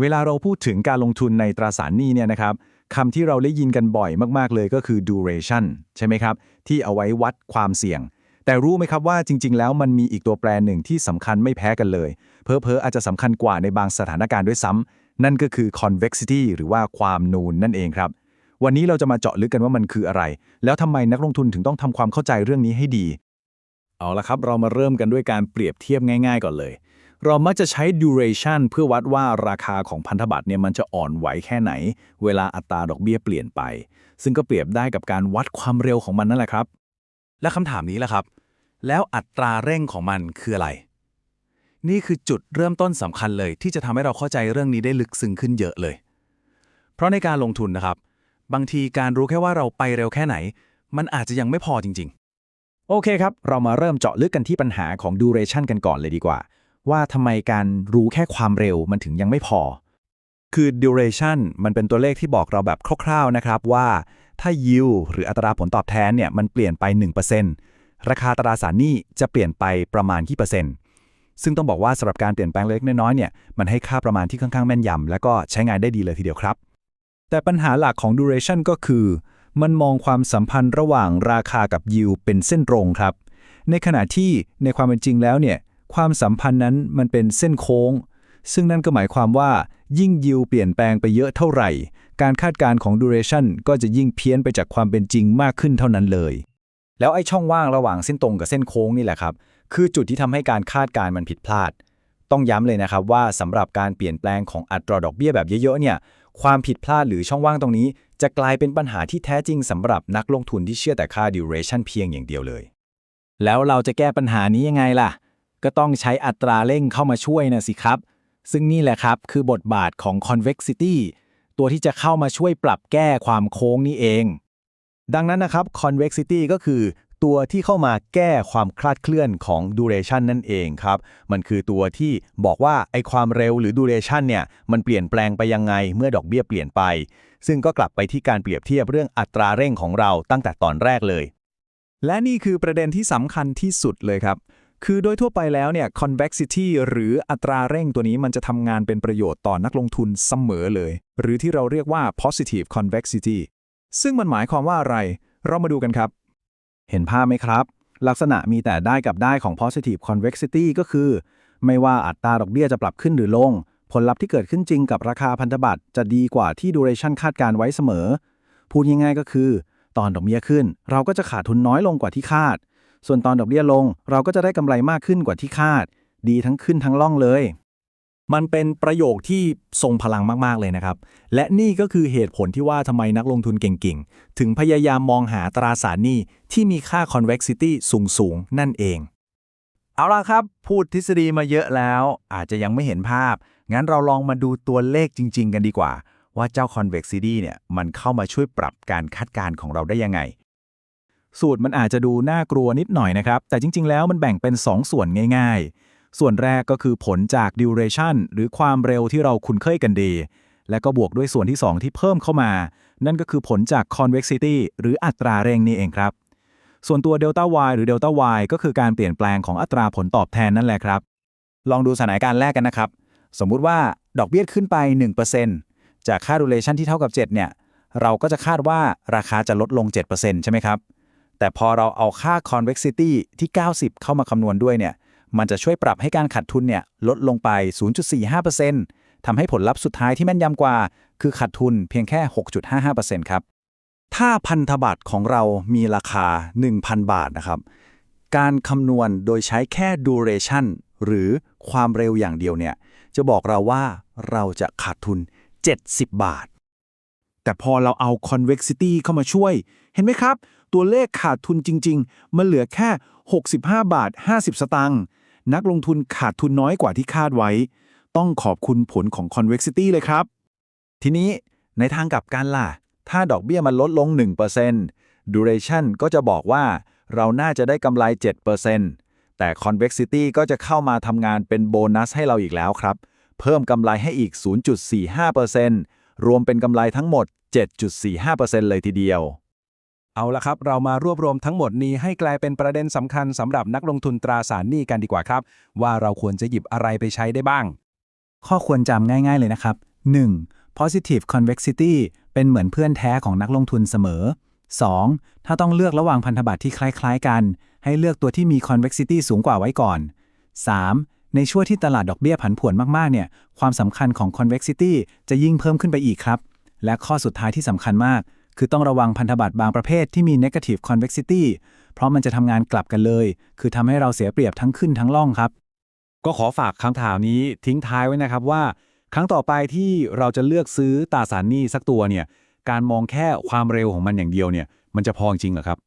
เวลาเราพูดถึงการลงทุนในตราสารหนี้เนี่ยนะครับคำที่เราได้ยินกันบ่อยมาก ๆ เลยก็คือ duration ใช่ไหมครับ ที่เอาไว้วัดความเสี่ยง แต่รู้ไหมครับว่าจริง ๆ แล้วมันมีอีกตัวแปรหนึ่งที่สำคัญไม่แพ้กันเลย เพอเพออาจจะสำคัญกว่าในบางสถานการณ์ด้วยซ้ำนั่นก็คือ convexity หรือว่าความนูนนั่นเองครับ วันนี้เราจะมาเจาะลึกกันว่ามันคืออะไร แล้วทำไมนักลงทุนถึงต้องทำความเข้าใจเรื่องนี้ให้ดี เอาละครับ เรามาเริ่มกันด้วยการเปรียบเทียบง่าย ๆ ก่อนเลย เรามักจะใช้ duration เพื่อวัดว่าราคาของพันธบัตรเนี่ยมันจะอ่อนไหวแค่ไหน เวลาอัตราดอกเบี้ยเปลี่ยนไป ซึ่งก็เปรียบได้กับการวัดความเร็วของมันนั่นแหละครับ และคำถามนี้แหละครับ แล้วอัตราเร่งของมันคืออะไร นี่คือจุดเริ่มต้นสำคัญเลย ที่จะทำให้เราเข้าใจเรื่องนี้ได้ลึกซึ้งขึ้นเยอะเลย เพราะในการลงทุนนะครับ บางทีการรู้แค่ว่าเราไปเร็วแค่ไหน มันอาจจะยังไม่พอจริง ๆ โอเคครับ เรามาเริ่มเจาะลึกกันที่ปัญหาของ duration กันก่อนเลยดีกว่า ว่าทำไมการรู้แค่ความเร็วมันถึงยังไม่พอ คือ duration มันเป็นตัวเลขที่บอกเราแบบคร่าวๆนะครับว่าถ้า yield หรืออัตราผลตอบแทนเนี่ยมันเปลี่ยนไป 1%ราคาตราสารหนี้จะเปลี่ยนไปประมาณกี่เปอร์เซ็นต์ซึ่งต้องบอกว่าสำหรับการเปลี่ยนแปลงเล็กน้อยเนี่ยมันให้ค่าประมาณที่ค่อนข้างแม่นยำและก็ใช้งานได้ดีเลยทีเดียวครับ แต่ปัญหาหลักของ duration ก็คือ มันมองความสัมพันธ์ระหว่างราคากับ yield เป็นเส้นตรงครับ ในขณะที่ในความเป็นจริงแล้วเนี่ย ความสัมพันธ์นั้นมันเป็นเส้นโค้ง ซึ่งนั่นก็หมายความว่า ยิ่ง yield เปลี่ยนแปลงไปเยอะเท่าไหร่ การคาดการณ์ของ duration ก็จะยิ่งเพี้ยนไปจากความเป็นจริงมากขึ้นเท่านั้นเลย แล้วไอ้ช่องว่างระหว่างเส้นตรงกับเส้นโค้งนี่แหละครับ คือจุดที่ทำให้การคาดการณ์มันผิดพลาด ต้องย้ำเลยนะครับว่าสำหรับการเปลี่ยนแปลงของอัตราดอกเบี้ยแบบเยอะๆเนี่ยความผิดพลาดหรือช่องว่างตรงนี้ จะกลายเป็นปัญหาที่แท้จริงสำหรับนักลงทุนที่เชื่อแต่ค่า duration เพียงอย่างเดียวเลย แล้วเราจะแก้ปัญหานี้ยังไงล่ะ ก็ต้องใช้อัตราเร่งเข้ามาช่วยนะสิครับ ซึ่งนี่แหละครับคือบทบาทของ convexity ตัวที่จะเข้ามาช่วยปรับแก้ความโค้งนี่เอง ดังนั้นนะครับ convexity ก็คือตัวที่เข้ามาแก้ความคลาดเคลื่อนของ duration นั่นเองครับ มันคือตัวที่บอกว่าไอความเร็วหรือ duration เนี่ยมันเปลี่ยนแปลงไปยังไงเมื่อดอกเบี้ยเปลี่ยนไป ซึ่งก็กลับไปที่การเปรียบเทียบเรื่องอัตราเร่งของเราตั้งแต่ตอนแรกเลย และนี่คือประเด็นที่สำคัญที่สุดเลยครับ คือโดยทั่วไปแล้วเนี่ย convexity หรืออัตราเร่งตัวนี้มันจะทำงานเป็นประโยชน์ต่อนักลงทุนเสมอเลย หรือที่เราเรียกว่า positive convexity ซึ่งมันหมายความว่าอะไร เรามาดูกันครับ เห็นภาพไหมครับ ลักษณะมีแต่ได้กับได้ของ positive convexity ก็คือ ไม่ว่าอัตราดอกเบี้ยจะปรับขึ้นหรือลง ผลลัพธ์ที่เกิดขึ้นจริงกับราคาพันธบัตรจะดีกว่าที่ duration คาดการไว้เสมอ พูดง่ายๆก็คือ ตอนดอกเบี้ยขึ้น เราก็จะขาดทุนน้อยลงกว่าที่คาด ส่วนตอนดอกเบี้ยลงเราก็จะได้กำไรมากขึ้นกว่าที่คาด ดีทั้งขึ้นทั้งล่องเลย มันเป็นประโยคที่ทรงพลังมากๆเลยนะครับ และนี่ก็คือเหตุผลที่ว่าทำไมนักลงทุนเก่งๆ ถึงพยายามมองหาตราสารหนี้ที่มีค่า convexity สูงๆ นั่นเอง เอาล่ะครับ พูดทฤษฎีมาเยอะแล้ว อาจจะยังไม่เห็นภาพ งั้นเราลองมาดูตัวเลขจริง ๆ กันดีกว่า ว่าเจ้า convexity เนี่ยมันเข้ามาช่วยปรับการคาดการณ์ของเราได้ยังไง สูตรมันอาจจะดูน่ากลัวนิดหน่อยนะครับ แต่จริง ๆ แล้วมันแบ่งเป็น 2 ส่วนง่าย ๆ ส่วนแรกก็คือผลจาก duration หรือความเร็วที่เราคุ้นเคยกันดี และก็บวกด้วยส่วนที่ 2 ที่เพิ่มเข้ามา นั่นก็คือผลจาก convexity หรืออัตราเร่งนี่เองครับ ส่วนตัว delta y หรือ delta y ก็คือการเปลี่ยนแปลงของอัตราผลตอบแทนนั่นแหละครับ ลองดูสถานการณ์แรกกันนะครับ สมมุติว่าดอกเบี้ยขึ้นไป 1%จากค่า duration ที่เท่ากับ 7 เนี่ย เราก็จะคาดว่าราคาจะลดลง 7%ใช่ไหมครับ แต่พอเราเอาค่า convexity ที่ 90 เข้ามาคำนวณด้วยเนี่ย มันจะช่วยปรับให้การขาดทุนเนี่ยลดลงไป 0.45%ทำให้ผลลัพธ์สุดท้ายที่แม่นยำกว่า คือขาดทุนเพียงแค่ 6.55%ครับ ถ้าพันธบัตรของเรามีราคา 1,000 บาทนะครับ การคำนวณโดยใช้แค่ duration หรือความเร็วอย่างเดียวเนี่ย จะบอกเราว่าเราจะขาดทุน 70 บาท แต่พอเราเอา convexity เข้ามาช่วย เห็นไหมครับ ตัวเลขขาดทุนจริง ๆ มันเหลือแค่ 65 บาท 50 สตางค์นักลงทุนขาดทุนน้อยกว่าที่คาดไว้ ต้องขอบคุณผลของ convexity เลยครับ ทีนี้ในทางกลับกันล่ะ ถ้าดอกเบี้ยมันลดลง 1% duration ก็จะบอกว่า เราน่าจะได้กำไร 7%แต่ convexity ก็จะเข้ามาทำงานเป็นโบนัสให้เราอีกแล้วครับ เพิ่มกำไรให้อีก 0.45%รวมเป็นกำไรทั้งหมด 7.45%เลยทีเดียว เอาละครับ เรามารวบรวมทั้งหมดนี้ให้กลายเป็นประเด็นสำคัญสำหรับนักลงทุนตราสารหนี้กันดีกว่าครับ ว่าเราควรจะหยิบอะไรไปใช้ได้บ้าง ข้อควรจำง่ายๆเลยนะครับ 1. positive convexity เป็นเหมือนเพื่อนแท้ของนักลงทุนเสมอ 2. ถ้าต้องเลือกระหว่างพันธบัตรที่คล้ายๆกัน ให้เลือกตัวที่มี convexity สูงกว่าไว้ก่อน 3. ในช่วงที่ตลาดดอกเบี้ยผันผวนมากๆเนี่ยความสำคัญของ convexity จะยิ่งเพิ่มขึ้นไปอีกครับ และข้อสุดท้ายที่สำคัญมาก คือต้องระวังพันธบัตรบางประเภทที่มี negative convexity เพราะมันจะทำงานกลับกันเลย คือทำให้เราเสียเปรียบทั้งขึ้นทั้งล่องครับ ก็ขอฝากคำถามนี้ทิ้งท้ายไว้นะครับว่า ครั้งต่อไปที่เราจะเลือกซื้อตราสารหนี้สักตัวเนี่ย การมองแค่ความเร็วของมันอย่างเดียวเนี่ย มันจะพอจริงหรอครับ